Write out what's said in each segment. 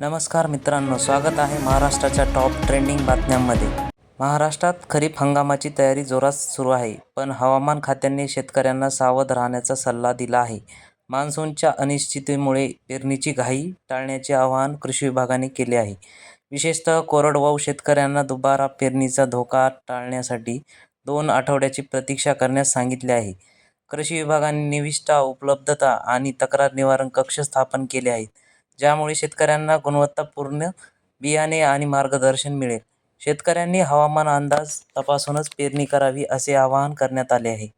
नमस्कार मित्रांनो स्वागत आहे महाराष्ट्राच्या टॉप ट्रेंडिंग बातम्यांमध्ये. महाराष्ट्रात खरीप हंगामाची तयारी जोरात सुरू आहे पण हवामान खात्याने शेतकऱ्यांना सावध राहण्याचा सल्ला दिला आहे. मान्सूनच्या अनिश्चिततेमुळे पेरणीची घाई टाळण्याचे आवाहन कृषी विभागाने केले आहे. विशेषतः कोरडवाहू शेतकऱ्यांना दुबारा पेरणीचा धोका टाळण्यासाठी दोन आठवड्याची प्रतीक्षा करण्यास सांगितले आहे. कृषी विभागाने निविष्ठा उपलब्धता आणि तक्रार निवारण कक्ष स्थापन केले आहेत. ज्यामुळे शेतकऱ्यांना गुणवत्तापूर्ण बियाणे आणि मार्गदर्शन मिळेल. शेतकऱ्यांनी हवामान अंदाज तपासूनच पेरणी करावी असे आवाहन करण्यात आले आहे.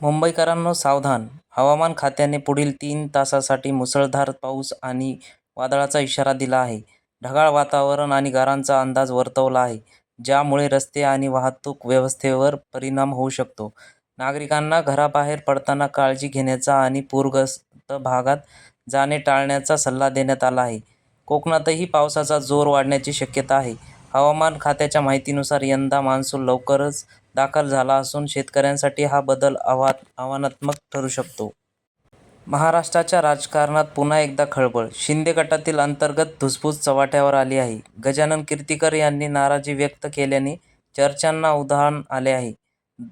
मुंबईकरांनो सावधान. हवामान खात्याने पुढील तीन तासासाठी मुसळधार पाऊस आणि वादळाचा इशारा दिला आहे. ढगाळ वातावरण आणि गारांचा अंदाज वर्तवला आहे ज्यामुळे रस्ते आणि वाहतूक व्यवस्थेवर परिणाम होऊ शकतो. नागरिकांना घराबाहेर पडताना काळजी घेण्याचा आणि पूरग्रस्त भागात जाणे टाळण्याचा सल्ला देण्यात आला आहे. कोकणातही पावसाचा जोर वाढण्याची शक्यता आहे. हवामान खात्याच्या माहितीनुसार यंदा मान्सून लवकरच दाखल झाला असून शेतकऱ्यांसाठी हा बदल आव्हा आव्हानात्मक ठरू शकतो. महाराष्ट्राच्या राजकारणात पुन्हा एकदा खळबळ. शिंदे गटातील अंतर्गत धुसफूस चव्हाट्यावर आली आहे. गजानन कीर्तिकर यांनी नाराजी व्यक्त केल्याने चर्चांना उदाहरण आले आहे.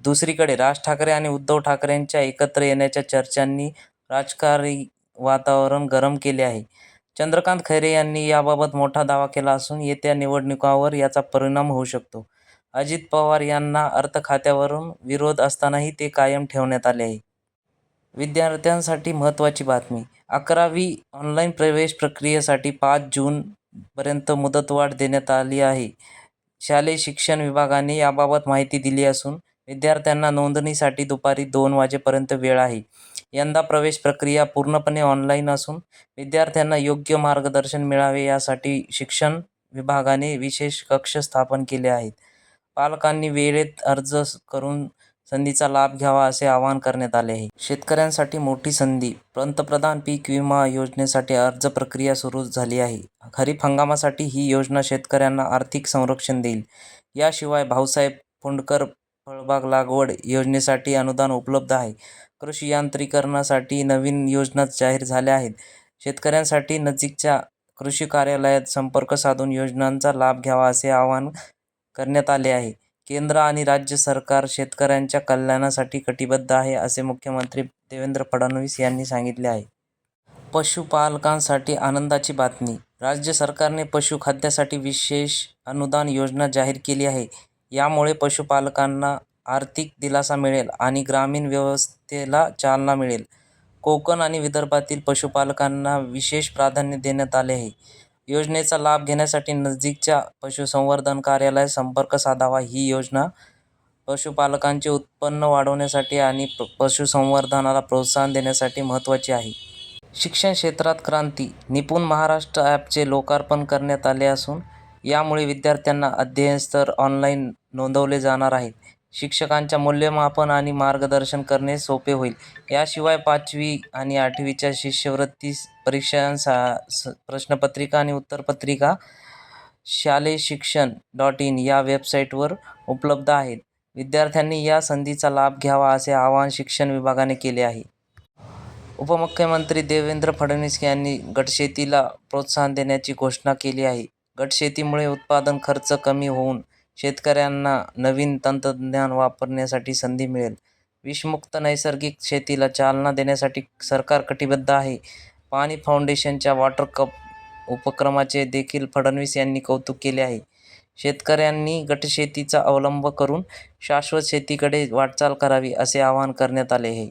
दुसरीकडे राज ठाकरे आणि उद्धव ठाकरेंच्या एकत्र येण्याच्या चर्चांनी राजकारणी वातावरण गरम केले आहे. चंद्रकांत खैरे यांनी याबाबत मोठा दावा केला असून येत्या निवडणुकांवर याचा परिणाम होऊ शकतो. अजित पवार यांना अर्थ खात्यावरून विरोध असतानाही ते कायम ठेवण्यात आले आहे. विद्यार्थ्यांसाठी महत्त्वाची बातमी. अकरावी ऑनलाईन प्रवेश प्रक्रियेसाठी पाच जूनपर्यंत मुदतवाढ देण्यात आली आहे. शालेय शिक्षण विभागाने याबाबत माहिती दिली असून विद्यार्थ्यांना नोंदणीसाठी दुपारी दोन वाजेपर्यंत वेळ आहे. यंदा प्रवेश प्रक्रिया पूर्णपणे ऑनलाईन असून विद्यार्थ्यांना योग्य मार्गदर्शन मिळावे यासाठी शिक्षण विभागाने विशेष कक्ष स्थापन केले आहेत. पालकांनी वेळेत अर्ज करून संधीचा लाभ घ्यावा असे आवाहन करण्यात आले आहे. शेतकऱ्यांसाठी मोठी संधी पंतप्रधान पीक विमा योजनेसाठी अर्ज प्रक्रिया सुरू झाली आहे. खरीप हंगामासाठी ही योजना शेतकऱ्यांना आर्थिक संरक्षण देईल. याशिवाय भाऊसाहेब फुंडकर फळबाग लागवड योजनेसाठी अनुदान उपलब्ध आहे. कृषी यांत्रिकरणासाठी नवीन योजना जाहीर झाल्या आहेत. शेतकऱ्यांसाठी नजीकच्या कृषी कार्यालयात संपर्क साधून योजनांचा लाभ घ्यावा असे आवाहन करण्यात आले आहे. केंद्र आणि राज्य सरकार शेतकऱ्यांच्या कल्याणासाठी कटिबद्ध आहे असे मुख्यमंत्री देवेंद्र फडणवीस यांनी सांगितले आहे. पशुपालकांसाठी आनंदाची बातमी. राज्य सरकारने पशुखाद्यासाठी विशेष अनुदान योजना जाहीर केली आहे. यामुळे पशुपालकांना आर्थिक दिलासा मिळेल आणि ग्रामीण व्यवस्थेला चालना मिळेल. कोकण आणि विदर्भातील पशुपालकांना विशेष प्राधान्य देण्यात आले आहे. योजनेचा लाभ घेण्यासाठी नजीकच्या पशुसंवर्धन कार्यालयात संपर्क साधावा. ही योजना पशुपालकांचे उत्पन्न वाढवण्यासाठी आणि पशुसंवर्धनाला प्रोत्साहन देण्यासाठी महत्त्वाची आहे. शिक्षण क्षेत्रात क्रांती निपुण महाराष्ट्र ॲपचे लोकार्पण करण्यात आले असून यामुळे विद्यार्थ्यांना अध्ययनस्तर ऑनलाईन नोंदवले जाणार आहेत शिक्षकांच्या मूल्यमापन आणि मार्गदर्शन करणे सोपे होईल. याशिवाय पाचवी आणि आठवीच्या शिष्यवृत्ती परीक्षांसा प्रश्नपत्रिका आणि उत्तरपत्रिका शालेय शिक्षण डॉट इन या वेबसाईटवर उपलब्ध आहेत. विद्यार्थ्यांनी या संधीचा लाभ घ्यावा असे आवाहन शिक्षण विभागाने केले आहे. उपमुख्यमंत्री देवेंद्र फडणवीस यांनी गटशेतीला प्रोत्साहन देण्याची घोषणा केली आहे. गटशेतीमुळे उत्पादन खर्च कमी होऊन शेतकऱ्यांना नवीन तंत्रज्ञान वापरण्यासाठी संधी मिळेल. विषमुक्त नैसर्गिक शेतीला चालना देण्यासाठी सरकार कटिबद्ध आहे. पाणी फाउंडेशनच्या वॉटर कप उपक्रमाचे देखील फडणवीस यांनी कौतुक केले आहे. शेतकऱ्यांनी गटशेतीचा अवलंब करून शाश्वत शेतीकडे वाटचाल करावी असे आवाहन करण्यात आले आहे.